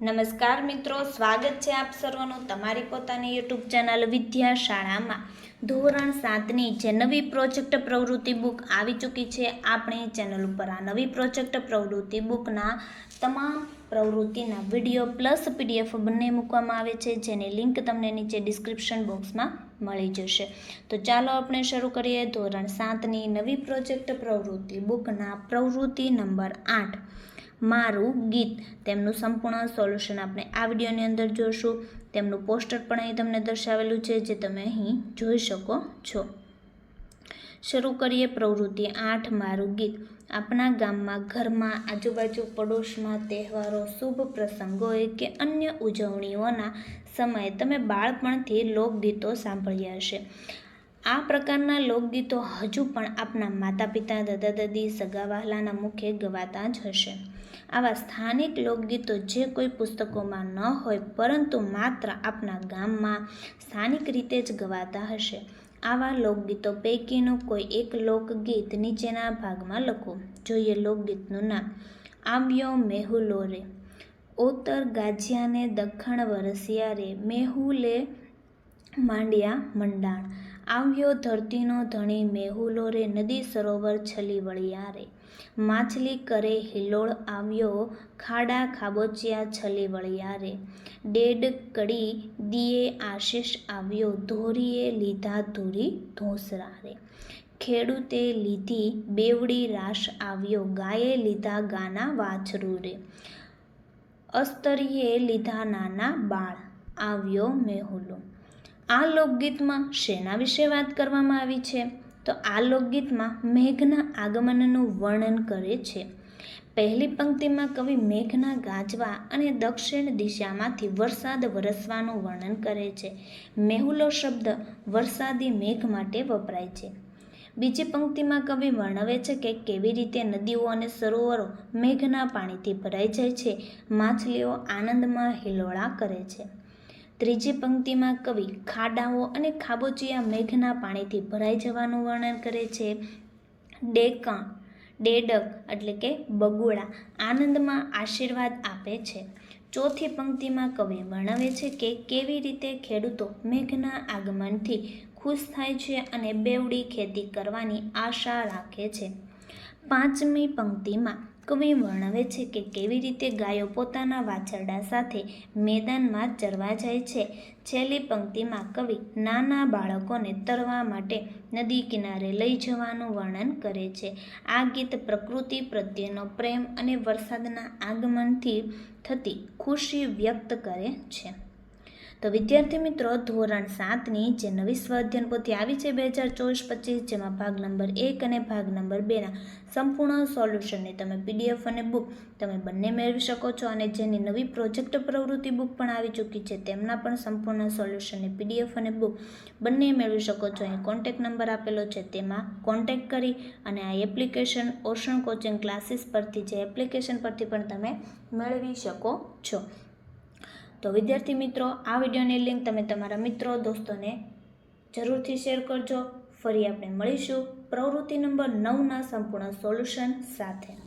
નમસ્કાર મિત્રો, સ્વાગત છે આપ સર્વનું તમારી પોતાની યુટ્યુબ ચેનલ વિદ્યા શાળામાં ધોરણ સાતની જે નવી પ્રોજેક્ટ પ્રવૃત્તિ બુક આવી ચૂકી છે, આપણી ચેનલ ઉપર આ નવી પ્રોજેક્ટ પ્રવૃત્તિ બુકના તમામ પ્રવૃત્તિના વીડિયો પ્લસ પીડીએફ બંને મૂકવામાં આવે છે, જેની લિંક તમને નીચે ડિસ્ક્રિપ્શન બોક્સમાં મળી જશે. તો ચાલો આપણે શરૂ કરીએ ધોરણ સાતની નવી પ્રોજેક્ટ પ્રવૃત્તિ બુકના પ્રવૃત્તિ નંબર આઠ. મારું ગીત. તેમનું સંપૂર્ણ સોલ્યુશન આપણે આ વિડીયોની અંદર જોઈશું તેમનું પોસ્ટર પણ અહીં તમને દર્શાવેલું છે, જે તમે અહીં જોઈ શકો છો. શરૂ કરીએ પ્રવૃત્તિ આઠ, મારું ગીત. આપણા ગામમાં, ઘરમાં, આજુબાજુ પડોશમાં તહેવારો, શુભ પ્રસંગોએ કે અન્ય ઉજવણીઓના સમયે તમે બાળપણથી લોકગીતો સાંભળ્યા હશે. આ પ્રકારના લોકગીતો હજુ પણ આપણા માતા પિતા દાદા દાદી સગા વહાલાના મુખે ગવાતા જ હશે. આવા સ્થાનિક લોકગીતો જે કોઈ પુસ્તકોમાં ન હોય, પરંતુ માત્ર આપણા ગામમાં સ્થાનિક રીતે જ ગવાતા હશે. આવા લોકગીતો પૈકીનું કોઈ એક લોકગીત નીચેના ભાગમાં લખો. જોઈએ લોકગીતનું નામ. આવ્યો મેહુલો રે ઉત્તર ગાજિયાને દખણ વરસિયા રે. મેહુલે માંડ્યા મંડાણ. આવ્યો ધરતીનો ધણી મેહુલો રે નદી સરોવર છલી વળિયા રે. માછલી કરે હિલોળ આવ્યો ખાડા ખાબોચિયા છલી વળિયા રે. ડેડ કડી દીએ આશીષ આવ્યો ધોરીએ લીધા ધોરી ધોસરા રે. ખેડૂતે લીધી બેવડી રાશ આવ્યો ગાયે લીધા ગાના વાછરું રે. અસ્તરીએ લીધા નાના બાળ આવ્યો મેહુલો. આ લોકગીતમાં શેના વિશે વાત કરવામાં આવી છે? તો આ લોકગીતમાં મેઘના આગમનનું વર્ણન કરે છે. પહેલી પંક્તિમાં કવિ મેઘના ગાજવા અને દક્ષિણ દિશામાંથી વરસાદ વરસવાનું વર્ણન કરે છે. મેહુલો શબ્દ વરસાદી મેઘ માટે વપરાય છે. બીજી પંક્તિમાં કવિ વર્ણવે છે કે કેવી રીતે નદીઓ અને સરોવરો મેઘના પાણીથી ભરાઈ જાય છે. માછલીઓ આનંદમાં હિલોળા કરે છે. ત્રીજી પંક્તિમાં કવિ ખાડાઓ અને ખાબોચિયા મેઘના પાણીથી ભરાઈ જવાનું વર્ણન કરે છે. ડેકા, ડેડક એટલે કે બગોળા આનંદમાં આશીર્વાદ આપે છે. ચોથી પંક્તિમાં કવિ વર્ણવે છે કે કેવી રીતે ખેડૂતો મેઘના આગમનથી ખુશ થાય છે અને બેવડી ખેતી કરવાની આશા રાખે છે. પાંચમી પંક્તિમાં કવિ વર્ણવે છે કે કેવી રીતે ગાયો પોતાના વાછરડા સાથે મેદાનમાં ચરવા જાય છે. છેલ્લી પંક્તિમાં કવિ નાના બાળકોને તરવા માટે નદી કિનારે લઈ જવાનું વર્ણન કરે છે. આ ગીત પ્રકૃતિ પ્રત્યેનો પ્રેમ અને વરસાદના આગમનથી થતી ખુશી વ્યક્ત કરે છે. તો વિદ્યાર્થી મિત્રો, ધોરણ સાતની જે નવી સ્વાધ્યાયન પોથી આવી છે બે હજાર ચોવીસ પચીસ, જેમાં ભાગ નંબર એક અને ભાગ નંબર બેના સંપૂર્ણ સોલ્યુશનની તમે પીડીએફ અને બુક તમે બંને મેળવી શકો છો અને જેની નવી પ્રોજેક્ટ પ્રવૃત્તિ બુક પણ આવી ચૂકી છે, તેમના પણ સંપૂર્ણ સોલ્યુશનની પીડીએફ અને બુક બંને મેળવી શકો છો. અહીં કોન્ટેક નંબર આપેલો છે, તેમાં કોન્ટેક કરી અને આ એપ્લિકેશન ઓશન કોચિંગ ક્લાસીસ પરથી, જે એપ્લિકેશન પરથી પણ તમે મેળવી શકો છો. તો વિદ્યાર્થી મિત્રો, આ વિડીયોની લિંક તમે તમારા મિત્રો, દોસ્તોને જરૂરથી શેર કરજો. ફરી આપણે મળીશું પ્રવૃત્તિ નંબર નવના સંપૂર્ણ સોલ્યુશન સાથે.